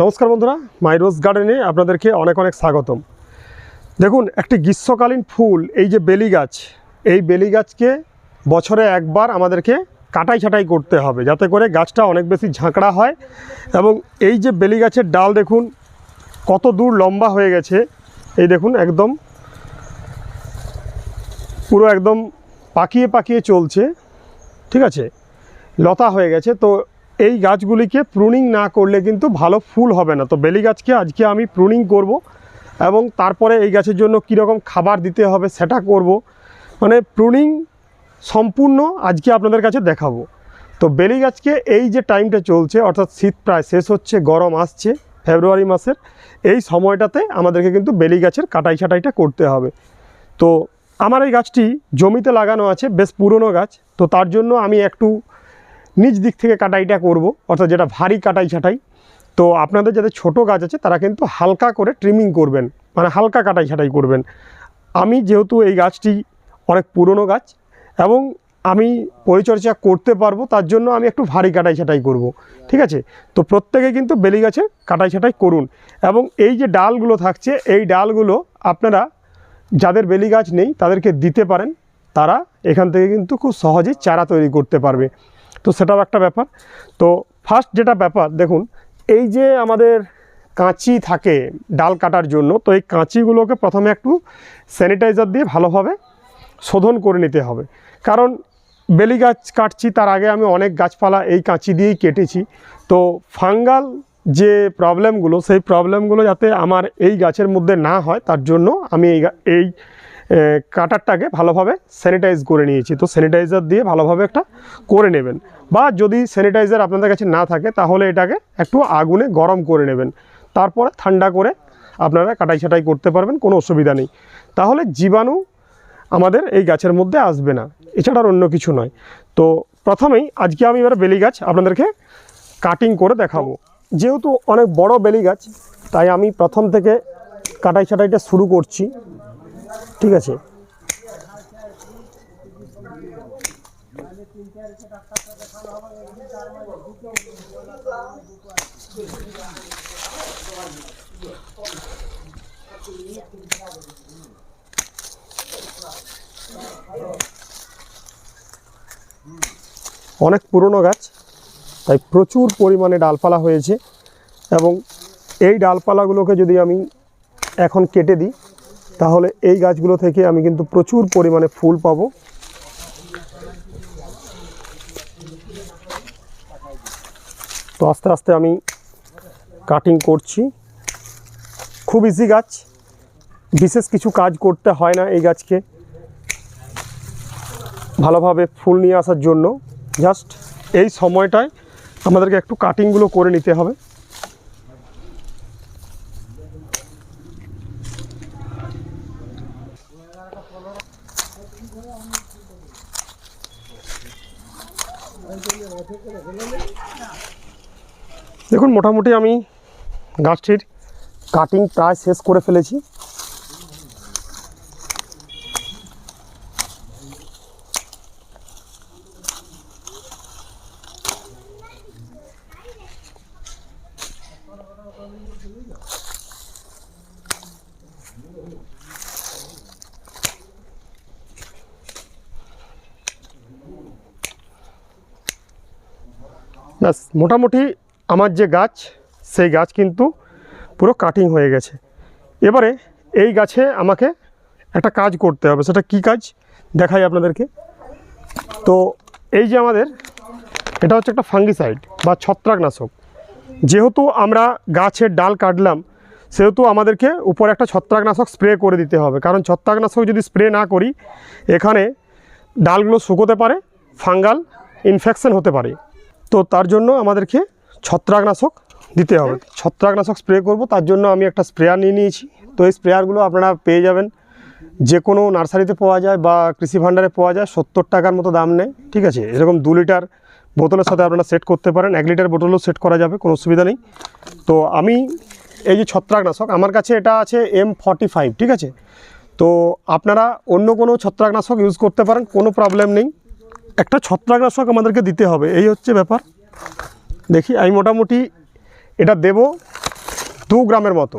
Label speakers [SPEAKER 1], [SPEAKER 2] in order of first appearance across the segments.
[SPEAKER 1] নমস্কার বন্ধুরা মাইরোজ গার্ডেনে আপনাদেরকে অনেক অনেক স্বাগতম। দেখুন, একটি গ্রীষ্মকালীন ফুল, এই যে বেলি গাছ, এই বেলি গাছকে বছরে একবার আমাদেরকে কাটাই ছাটাই করতে হবে, যাতে করে গাছটা অনেক বেশি ঝাঁকড়া হয়। এবং এই যে বেলি গাছের ডাল, দেখুন, কত দূর লম্বা হয়ে গেছে। এই দেখুন, একদম পুরো একদম পাকিয়ে পাকিয়ে চলছে। ঠিক আছে? লতা হয়ে গেছে, তো এই গাছগুলিকে প্রুনিং না করলে কিন্তু ভালো ফুল হবে না। তো বেলি গাছকে আজকে আমি প্রুনিং করব এবং তারপরে এই গাছের জন্য কীরকম খাবার দিতে হবে সেটা করব। মানে প্রুনিং সম্পূর্ণ আজকে আপনাদের কাছে দেখাবো। তো বেলি গাছকে এই যে টাইমটা চলছে, অর্থাৎ শীত প্রায় শেষ হচ্ছে, গরম আসছে, ফেব্রুয়ারি মাসের, এই সময়টাতে আমাদেরকে কিন্তু বেলি গাছের কাটাই ছাটাইটা করতে হবে। তো আমার এই গাছটি জমিতে লাগানো আছে, বেশ পুরনো গাছ। তো তার জন্য আমি একটু নিচ দিক থেকে কাটাইটা করব, অর্থাৎ যেটা ভারী কাটাই ছাটাই। তো আপনাদের যাদের ছোট গাছ আছে, তারা কিন্তু হালকা করে ট্রিমিং করবেন মানে হালকা কাটাই ছাটাই করবেন। আমি যেহেতু এই গাছটি অনেক পুরনো গাছ, এবং আমি পরিচর্যা করতে পারব, তার জন্য আমি একটু ভারী কাটাই ছাটাই করব, ঠিক আছে? তো প্রত্যেকে কিন্তু বেলি গাছের কাটাই ছাটাই করুন, এবং এই যে ডালগুলো থাকছে, এই ডালগুলো আপনারা, যাদের বেলি গাছ নেই, তাদেরকে দিতে পারেন, তারা এখান থেকে কিন্তু খুব সহজেই চারা তৈরি করতে পারবে। তো সেটাও একটা ব্যাপার। তো ফার্স্ট যেটা ব্যাপার, দেখুন, এই যে আমাদের কাঁচি থাকে ডাল কাটার জন্য, তো এই কাঁচিগুলোকে প্রথমে একটু স্যানিটাইজার দিয়ে ভালোভাবে শোধন করে নিতে হবে। কারণ বেলি গাছ কাটছি, তার আগে আমি অনেক গাছপালা এই কাঁচি দিয়েই কেটেছি। তো ফাঙ্গাল যে প্রবলেমগুলো সেই প্রবলেমগুলো যাতে আমার এই গাছের মধ্যে না হয়, তার জন্য আমি এই এই কাটারটাকে ভালোভাবে স্যানিটাইজ করে নিয়েছি। তো স্যানিটাইজার দিয়ে ভালোভাবে একটা করে নেবেন। বা যদি স্যানিটাইজার আপনাদের কাছে না থাকে, তাহলে এটাকে একটু আগুনে গরম করে নেবেন। তারপরে ঠান্ডা করে আপনারা কাটাই ছাটাই করতে পারবেন, কোনো অসুবিধা নেই। তাহলে জীবাণু আমাদের এই গাছের মধ্যে আসবে না। এছাড়া আর অন্য কিছু নয়। তো প্রথমেই আজকে আমি এবার বেলি গাছ আপনাদেরকে কাটিং করে দেখাবো। যেহেতু অনেক বড় বেলি গাছ, তাই আমি প্রথম থেকে কাটাই ছাটাইটা শুরু করছি। ঠিক আছে। অনেক পুরনো গাছ, তাই প্রচুর পরিমাণে ডালপালা হয়েছে এবং এই ডালপালাগুলোকে যদি আমি এখন কেটে দিই তাহলে এই গাছগুলো থেকে আমি কিন্তু প্রচুর পরিমাণে ফুল পাবো। তো আস্তে আস্তে আমি কাটিং করছি। খুব ইজি গাছ, বিশেষ কিছু কাজ করতে হয় না এই গাছকে। ভালোভাবে ফুল নিয়ে আসার জন্য। জাস্ট এই সময়টায় আমাদেরকে একটু কাটিংগুলো করে নিতে হবে। দেখুন মোটামুটি আমি গাছটির কাটিং প্রায় শেষ করে ফেলেছি। ব্যাস, মোটামুটি আমার যে গাছ, সেই গাছ কিন্তু পুরো কাটিং হয়ে গেছে। এবারে এই গাছে আমাকে একটা কাজ করতে হবে। সেটা কি কাজ? দেখাই আপনাদেরকে। তো এই যে আমাদের, এটা হচ্ছে একটা ফাঙ্গিসাইড বা ছত্রাকনাশক। যেহেতু আমরা গাছের ডাল কাটলাম, সেহেতু আমাদেরকে উপরে একটা ছত্রাকনাশক স্প্রে করে দিতে হবে। কারণ ছত্রাকনাশক যদি স্প্রে না করি, এখানে ডালগুলো শুকোতে পারে, ফাঙ্গাল ইনফেকশন হতে পারে। তো তার জন্য আমাদেরকে ছত্রাকনাশক দিতে হবে। ছত্রাকনাশক স্প্রে করব, তার জন্য আমি একটা স্প্রেয়ার নিয়ে নিয়েছি। তো এই স্প্রেয়ারগুলো আপনারা পেয়ে যাবেন। যে কোনো নার্সারিতে পাওয়া যায় বা কৃষি ভাণ্ডারে পাওয়া যায়, সত্তর টাকার মতো দাম নেয়, ঠিক আছে? এরকম দু লিটার বোতলের সাথে আপনারা সেট করতে পারেন। এক লিটার বোতলও সেট করা যাবে, কোনো অসুবিধা নেই। তো আমি এই যে ছত্রাকনাশক, আমার কাছে এটা আছে এম ফর্টি ঠিক আছে? তো আপনারা অন্য কোনো ছত্রাকনাশক ইউজ করতে পারেন, কোনো প্রবলেম নেই। একটা ছত্রাকনাশক আমাদেরকে দিতে হবে, এই হচ্ছে ব্যাপার। দেখি, আমি মোটামুটি এটা দেব দু গ্রামের মতো।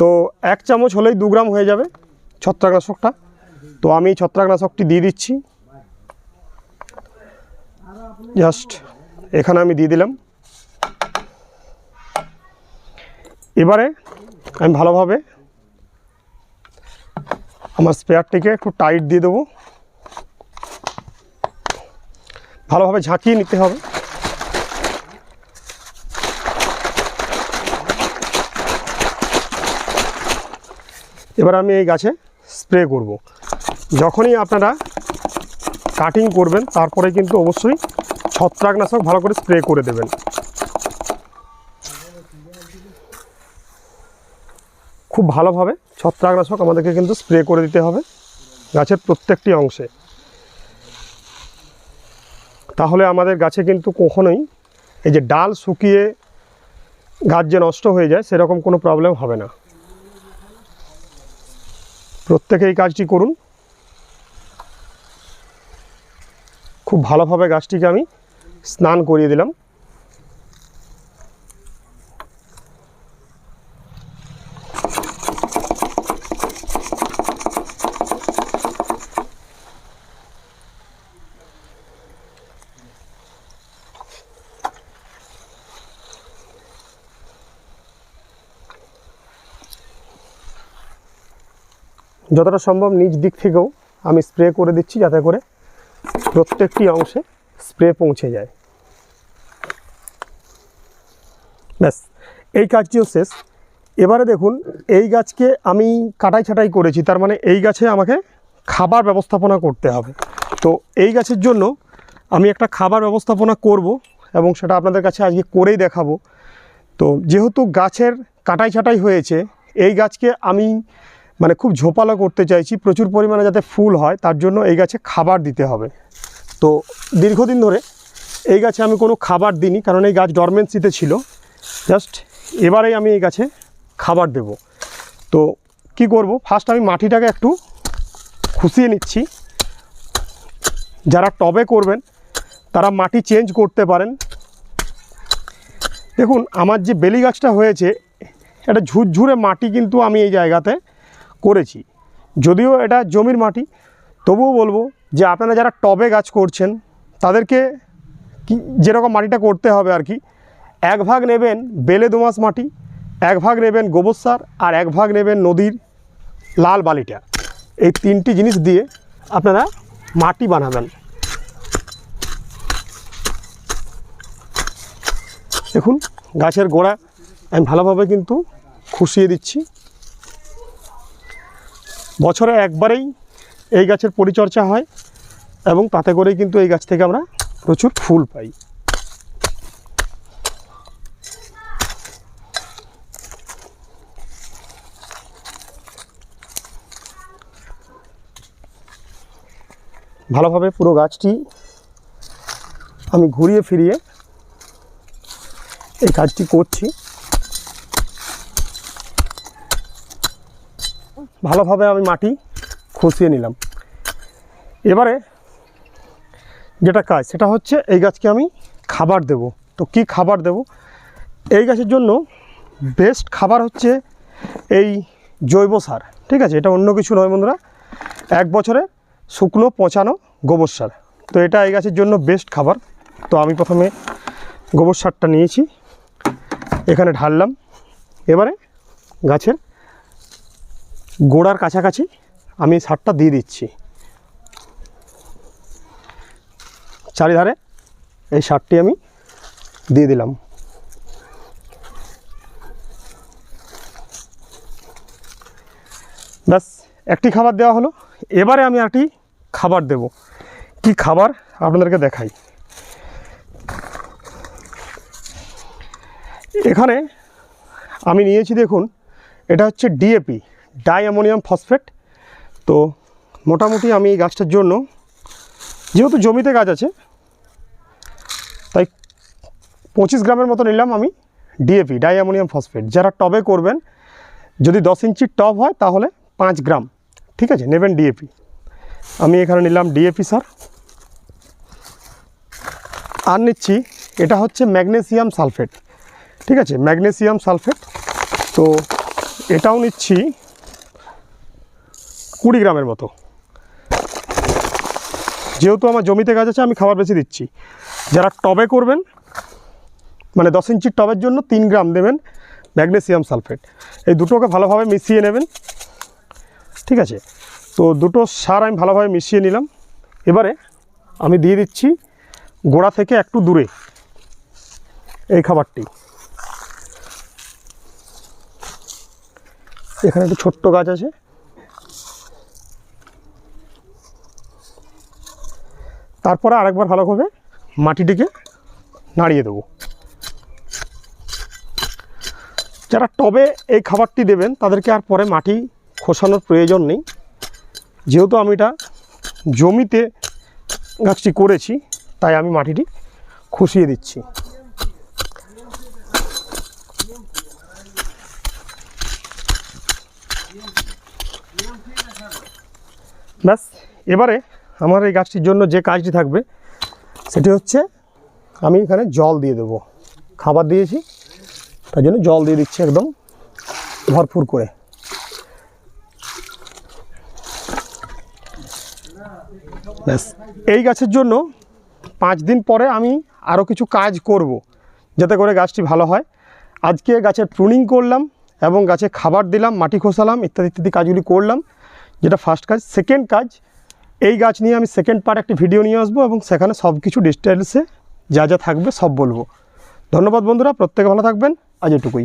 [SPEAKER 1] তো এক চামচ হলেই দু গ্রাম হয়ে যাবে ছত্রাকনাশকটা। তো আমি ছত্রাকনাশকটি দিয়ে দিচ্ছি। জাস্ট এখানে আমি দিয়ে দিলাম। এবারে আমি ভালোভাবে আমার স্পেয়ারটিকে একটু টাইট দিয়ে দেবো। ভালোভাবে ঝাঁকিয়ে নিতে হবে। এবার আমি এই গাছে স্প্রে করব। যখনই আপনারা কাটিং করবেন, তারপরে কিন্তু অবশ্যই ছত্রাকনাশক ভালো করে স্প্রে করে দেবেন। খুব ভালোভাবে ছত্রাকনাশক আমাদেরকে কিন্তু স্প্রে করে দিতে হবে গাছের প্রত্যেকটি অংশে। তাহলে আমাদের গাছে কিন্তু কখনোই এই যে ডাল শুকিয়ে গাছ যে নষ্ট হয়ে যায়, সেরকম কোনো প্রবলেম হবে না। প্রত্যেকে এই কাজটি করুন। খুব ভালোভাবে গাছটিকে আমি স্নান করিয়ে দিলাম। যতটা সম্ভব নিজ দিক থেকেও আমি স্প্রে করে দিচ্ছি যাতে করে প্রত্যেকটি অংশে স্প্রে পৌঁছে যায়। ব্যাস, এই কাজটিও শেষ। এবারে দেখুন, এই গাছকে আমি কাটাই ছাটাই করেছি, তার মানে এই গাছে আমাকে খাবার ব্যবস্থাপনা করতে হবে। তো এই গাছের জন্য আমি একটা খাবার ব্যবস্থাপনা করব এবং সেটা আপনাদের কাছে আজকে করেই দেখাবো। তো যেহেতু গাছের কাটাই ছাটাই হয়েছে, এই গাছকে আমি মানে খুব ঝোপালো করতে চাইছি, প্রচুর পরিমাণে যাতে ফুল হয়, তার জন্য এই গাছে খাবার দিতে হবে। তো দীর্ঘদিন ধরে এই গাছে আমি কোনো খাবার দিইনি, কারণ এই গাছ ডরমেন্সিতে ছিল। জাস্ট এবারেই আমি এই গাছে খাবার দেব। তো কি করব? ফার্স্ট আমি মাটিটাকে একটু খুশিয়ে নিচ্ছি। যারা টবে করবেন, তারা মাটি চেঞ্জ করতে পারেন। দেখুন, আমার যে বেলি গাছটা হয়েছে, একটা ঝুরঝুরে মাটি কিন্তু আমি এই জায়গাতে করেছি। যদিও এটা জমির মাটি, তবুও বলব যে আপনারা যারা টবে গাছ করছেন, তাদেরকে কি যেরকম মাটিটা করতে হবে আর কি, এক ভাগ নেবেন বেলে দোমাস মাটি, এক ভাগ নেবেন গোবর সার, আর এক ভাগ নেবেন নদীর লাল বালিটা। এই তিনটি জিনিস দিয়ে আপনারা মাটি বানাবেন। দেখুন, গাছের গোড়া আমি ভালোভাবে কিন্তু খুশিয়ে দিচ্ছি। বছরে একবারেই এই গাছের পরিচর্যা হয় এবং তাতে করেই কিন্তু এই গাছ থেকে আমরা প্রচুর ফুল পাই। ভালোভাবে পুরো গাছটি আমি ঘুরিয়ে ফিরিয়ে এই কাজটি করছি। ভালোভাবে আমি মাটি খসিয়ে নিলাম। এবারে যেটা কাজ, সেটা হচ্ছে এই গাছকে আমি খাবার দেব। তো কি খাবার দেব? এই গাছের জন্য বেস্ট খাবার হচ্ছে এই জৈব সার, ঠিক আছে? এটা অন্য কিছু নয় বন্ধুরা। এক বছরে শুকনো পচানো গোবর সার। তো এটা এই গাছের জন্য বেস্ট খাবার। তো আমি প্রথমে গোবর সারটা নিয়েছি, এখানে ঢাললাম। এবারে গাছের গোড়ার কাছাকাছি আমি সারটা দিয়ে দিচ্ছি। চারিধারে এই সারটি আমি দিয়ে দিলাম। ব্যাস, একটি খাবার দেওয়া হলো। এবারে আমি একটি খাবার দেব। কি খাবার? আপনাদেরকে দেখাই। এখানে আমি নিয়েছি দেখুন, এটা হচ্ছে ডিএপি ডাই অ্যামোনিয়াম ফসফেট তো মোটামুটি আমি এই গাছটার জন্য, যেহেতু জমিতে গাছ আছে, তাই পঁচিশ গ্রামের মতো নিলাম আমি ডিএপি ডাই অ্যামোনিয়াম ফসফেট যারা টবে করবেন, যদি দশ ইঞ্চির টব হয়, তাহলে পাঁচ গ্রাম। ঠিক আছে, নেবেন ডিএপি আমি এখানে নিলাম ডিএপি সার আর নিচ্ছি, এটা হচ্ছে ম্যাগনেসিয়াম সালফেট। ঠিক আছে, ম্যাগনেসিয়াম সালফেট। তো এটাও নিচ্ছি কুড়ি গ্রামের মতো। যেহেতু আমার জমিতে গাছ আছে, আমি খাবার বেশি দিচ্ছি। যারা টবে করবেন মানে দশ ইঞ্চির টবের জন্য তিন গ্রাম দেবেন ম্যাগনেসিয়াম সালফেট। এই দুটোকে ভালোভাবে মিশিয়ে নেবেন। ঠিক আছে? তো দুটো সার আমি ভালোভাবে মিশিয়ে নিলাম। এবারে আমি দিয়ে দিচ্ছি গোড়া থেকে একটু দূরে এই খাবারটি। এখানে একটু ছোট্ট গাছ আছে। তারপরে আরেকবার ভালোভাবে মাটিটিকে নাড়িয়ে দেবো। যারা টবে এই খাবারটি দেবেন, তাদেরকে আর পরে মাটি খোসানোর প্রয়োজন নেই। যেহেতু আমি এটা জমিতে গাছটি করেছি, তাই আমি মাটিটি খুশিয়ে দিচ্ছি। ব্যাস, এবারে আমার এই গাছটির জন্য যে কাজটি থাকবে, সেটি হচ্ছে আমি এখানে জল দিয়ে দেবো। খাবার দিয়েছি, তার জন্য জল দিয়ে দিচ্ছি একদম ভরপুর করে। ব্যাস। এই গাছের জন্য পাঁচ দিন পরে আমি আরও কিছু কাজ করব, যাতে করে গাছটি ভালো হয়। আজকে গাছের প্রুনিং করলাম এবং গাছে খাবার দিলাম, মাটি খোসালাম, ইত্যাদি ইত্যাদি কাজগুলি করলাম, যেটা ফার্স্ট কাজ। সেকেন্ড কাজ এই গাছ নিয়ে আমি সেকেন্ড পার্ট একটি ভিডিও নিয়ে আসব এবং সেখানে সব কিছু ডিটেলসে যা যা থাকবে সব বলব। ধন্যবাদ বন্ধুরা, প্রত্যেকে ভালো থাকবেন। আজ এটুকুই।